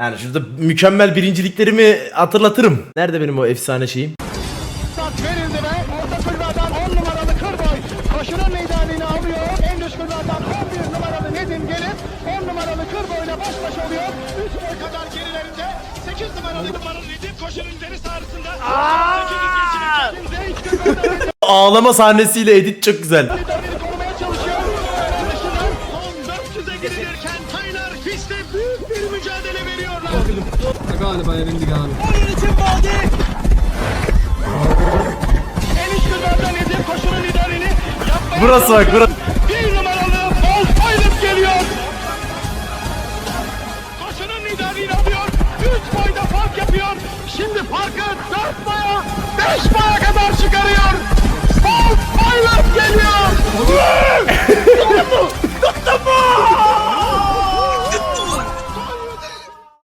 Yani şurada mükemmel birinciliklerimi hatırlatırım. Nerede benim o efsane şeyim? Start verildi ve orta kulvardan 10 numaralı Kırboy koşunun liderliğini alıyor. En dış kulvardan 11 numaralı Nedim gelip 10 numaralı Kırboy'la baş başa oluyor. 3 boy kadar gerilerinde 8 numaralı numaralı Nedim koşunun deniz sahasında. 8 geçirirken iç kulvardan Ağlama sahnesiyle edit çok güzel. 400'e girilirken Taylar Fis'te büyük bir mücadele veriyorlar. Galiba yenildik abi. En iç kulvardan Nedim koşunun liderliğini yapmaya Burası bak burası. Bir numaralı Pilot geliyor. Koşunun liderliğini alıyor. 3 boyda fark yapıyor. Şimdi farkı 4 boya 5 boya